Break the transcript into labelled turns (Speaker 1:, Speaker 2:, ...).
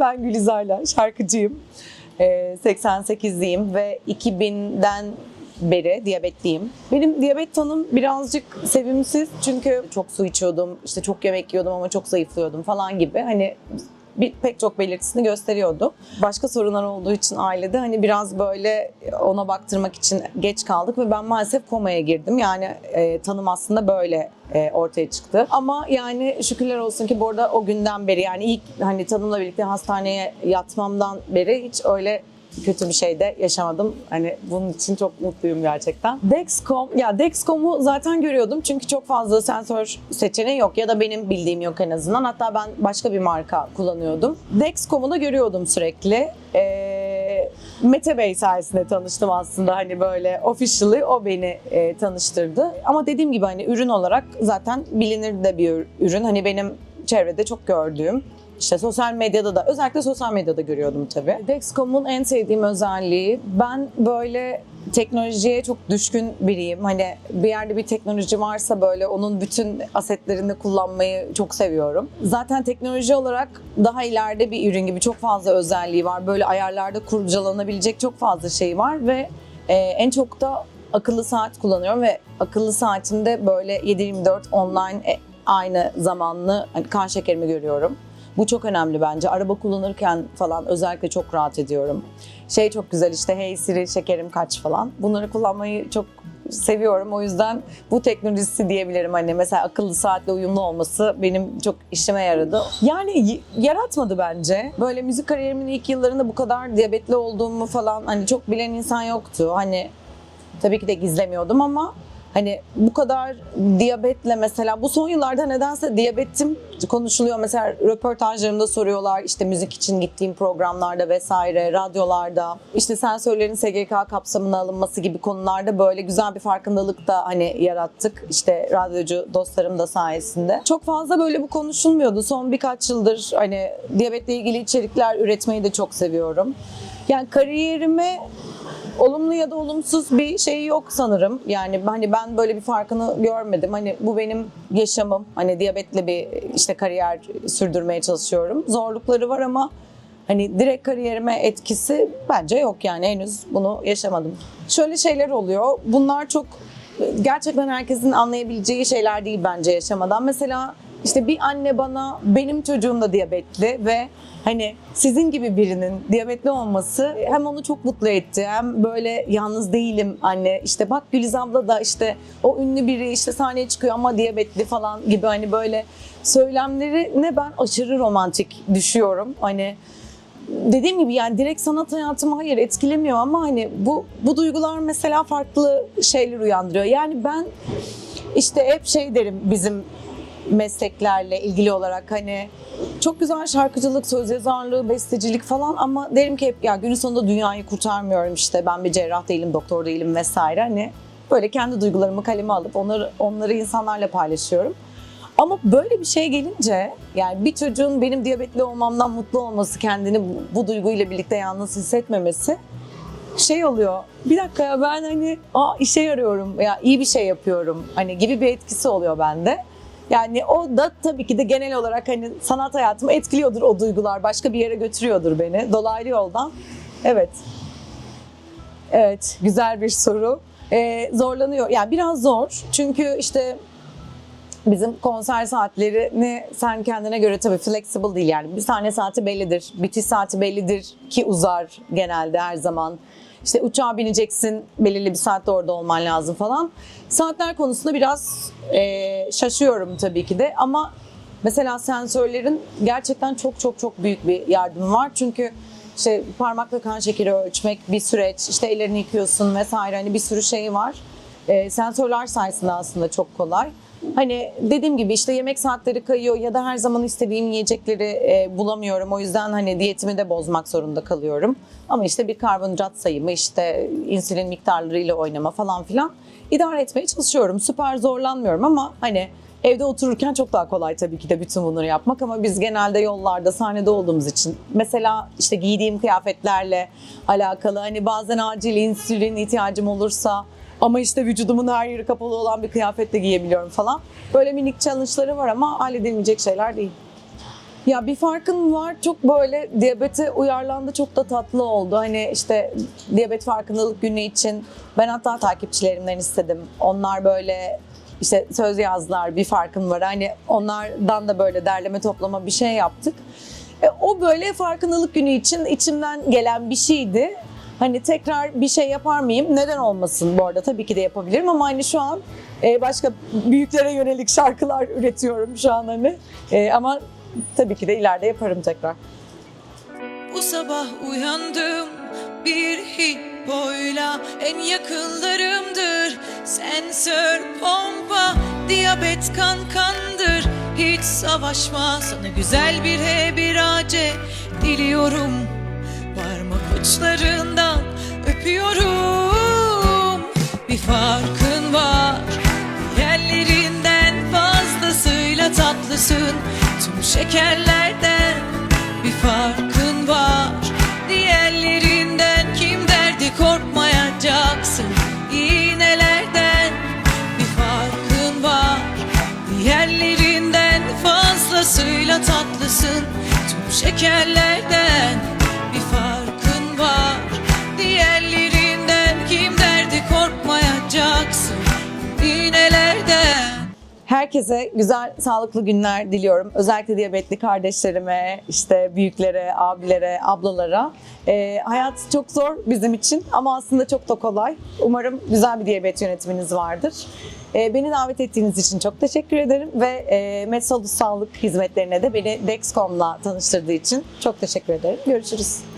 Speaker 1: Ben Gülizar'la şarkıcıyım. Ee, 88'liyim ve 2000'den beri diyabetliyim. Benim diyabet tanım birazcık sevimsiz çünkü çok su içiyordum, işte çok yemek yiyordum ama çok zayıflıyordum falan gibi. Hani bir, pek çok belirtisini gösteriyordu. Başka sorunlar olduğu için ailede hani biraz böyle ona baktırmak için geç kaldık ve ben maalesef komaya girdim. Yani e, tanım aslında böyle e, ortaya çıktı. Ama yani şükürler olsun ki bu arada o günden beri yani ilk hani tanımla birlikte hastaneye yatmamdan beri hiç öyle kötü bir şey de yaşamadım. Hani bunun için çok mutluyum gerçekten. Dexcom, ya Dexcom'u zaten görüyordum çünkü çok fazla sensör seçeneği yok ya da benim bildiğim yok en azından. Hatta ben başka bir marka kullanıyordum. Dexcom'u da görüyordum sürekli. Ee, Mete Bey sayesinde tanıştım aslında hani böyle officially o beni e, tanıştırdı. Ama dediğim gibi hani ürün olarak zaten bilinir de bir ürün. Hani benim çevrede çok gördüğüm işte sosyal medyada da özellikle sosyal medyada görüyordum tabii. Dexcom'un en sevdiğim özelliği ben böyle teknolojiye çok düşkün biriyim. Hani bir yerde bir teknoloji varsa böyle onun bütün asetlerini kullanmayı çok seviyorum. Zaten teknoloji olarak daha ileride bir ürün gibi çok fazla özelliği var. Böyle ayarlarda kurcalanabilecek çok fazla şey var ve e, en çok da akıllı saat kullanıyorum ve akıllı saatimde böyle 7/24 online e, aynı zamanlı hani kan şekerimi görüyorum. Bu çok önemli bence. Araba kullanırken falan özellikle çok rahat ediyorum. Şey çok güzel işte hey Siri şekerim kaç falan. Bunları kullanmayı çok seviyorum. O yüzden bu teknolojisi diyebilirim. Hani mesela akıllı saatle uyumlu olması benim çok işime yaradı. Yani yaratmadı bence. Böyle müzik kariyerimin ilk yıllarında bu kadar diyabetli olduğumu falan hani çok bilen insan yoktu. Hani tabii ki de gizlemiyordum ama hani bu kadar diyabetle mesela bu son yıllarda nedense diyabetim konuşuluyor. Mesela röportajlarımda soruyorlar işte müzik için gittiğim programlarda vesaire, radyolarda işte sensörlerin SGK kapsamına alınması gibi konularda böyle güzel bir farkındalık da hani yarattık. İşte radyocu dostlarım da sayesinde. Çok fazla böyle bu konuşulmuyordu. Son birkaç yıldır hani diyabetle ilgili içerikler üretmeyi de çok seviyorum. Yani kariyerime olumlu ya da olumsuz bir şey yok sanırım. Yani hani ben böyle bir farkını görmedim. Hani bu benim yaşamım. Hani diyabetle bir işte kariyer sürdürmeye çalışıyorum. Zorlukları var ama hani direkt kariyerime etkisi bence yok yani henüz bunu yaşamadım. Şöyle şeyler oluyor. Bunlar çok gerçekten herkesin anlayabileceği şeyler değil bence yaşamadan. Mesela işte bir anne bana benim çocuğum da diyabetli ve hani sizin gibi birinin diyabetli olması hem onu çok mutlu etti hem böyle yalnız değilim anne işte bak Güliz abla da işte o ünlü biri işte sahneye çıkıyor ama diyabetli falan gibi hani böyle söylemleri ne ben aşırı romantik düşüyorum hani dediğim gibi yani direkt sanat hayatımı hayır etkilemiyor ama hani bu bu duygular mesela farklı şeyler uyandırıyor. Yani ben işte hep şey derim bizim mesleklerle ilgili olarak hani çok güzel şarkıcılık, söz yazarlığı, bestecilik falan ama derim ki hep ya günün sonunda dünyayı kurtarmıyorum işte ben bir cerrah değilim, doktor değilim vesaire hani böyle kendi duygularımı kaleme alıp onları onları insanlarla paylaşıyorum. Ama böyle bir şey gelince yani bir çocuğun benim diyabetli olmamdan mutlu olması, kendini bu, duyguyla birlikte yalnız hissetmemesi şey oluyor. Bir dakika ya ben hani aa işe yarıyorum ya iyi bir şey yapıyorum hani gibi bir etkisi oluyor bende. Yani o da tabii ki de genel olarak hani sanat hayatımı etkiliyordur o duygular. Başka bir yere götürüyordur beni dolaylı yoldan. Evet. Evet, güzel bir soru. Ee, zorlanıyor. Yani biraz zor. Çünkü işte bizim konser saatlerini sen kendine göre tabii flexible değil yani. Bir sahne saati bellidir, bitiş saati bellidir ki uzar genelde her zaman. İşte uçağa bineceksin, belirli bir saatte orada olman lazım falan. Saatler konusunda biraz e, şaşıyorum tabii ki de ama mesela sensörlerin gerçekten çok çok çok büyük bir yardımı var. Çünkü işte parmakla kan şekeri ölçmek bir süreç, işte ellerini yıkıyorsun vesaire hani bir sürü şey var. E, sensörler sayesinde aslında çok kolay. Hani dediğim gibi işte yemek saatleri kayıyor ya da her zaman istediğim yiyecekleri e, bulamıyorum. O yüzden hani diyetimi de bozmak zorunda kalıyorum. Ama işte bir karbonhidrat sayımı, işte insülin miktarlarıyla oynama falan filan idare etmeye çalışıyorum. Süper zorlanmıyorum ama hani evde otururken çok daha kolay tabii ki de bütün bunları yapmak ama biz genelde yollarda, sahnede olduğumuz için mesela işte giydiğim kıyafetlerle alakalı hani bazen acil insülin ihtiyacım olursa ama işte vücudumun her yeri kapalı olan bir kıyafetle giyebiliyorum falan. Böyle minik challenge'ları var ama halledilmeyecek şeyler değil. Ya bir farkın var. Çok böyle diyabete uyarlandı. Çok da tatlı oldu. Hani işte diyabet farkındalık günü için ben hatta takipçilerimden istedim. Onlar böyle işte söz yazdılar bir farkın var. Hani onlardan da böyle derleme toplama bir şey yaptık. E, o böyle farkındalık günü için içimden gelen bir şeydi. Hani tekrar bir şey yapar mıyım? Neden olmasın bu arada? Tabii ki de yapabilirim ama hani şu an e, başka büyüklere yönelik şarkılar üretiyorum şu an hani. E, ama tabii ki de ileride yaparım tekrar.
Speaker 2: Bu sabah uyandım bir hippoyla en yakınlarımdır Sensör pompa diyabet kan kandır Hiç savaşma sana güzel bir H bir AC diliyorum Parmak uçlarından öpüyorum Bir farkın var. Yerlerinden fazlasıyla tatlısın. Tüm şekerlerden bir farkın var. Diğerlerinden kim derdi korkmayacaksın? İğnelerden bir farkın var. Diğerlerinden fazlasıyla tatlısın. Tüm şekerlerden
Speaker 1: Herkese güzel, sağlıklı günler diliyorum. Özellikle diyabetli kardeşlerime, işte büyüklere, abilere, ablalara. Ee, hayat çok zor bizim için ama aslında çok da kolay. Umarım güzel bir diyabet yönetiminiz vardır. Ee, beni davet ettiğiniz için çok teşekkür ederim ve e, Medsolus Sağlık Hizmetlerine de beni Dexcom'la tanıştırdığı için çok teşekkür ederim. Görüşürüz.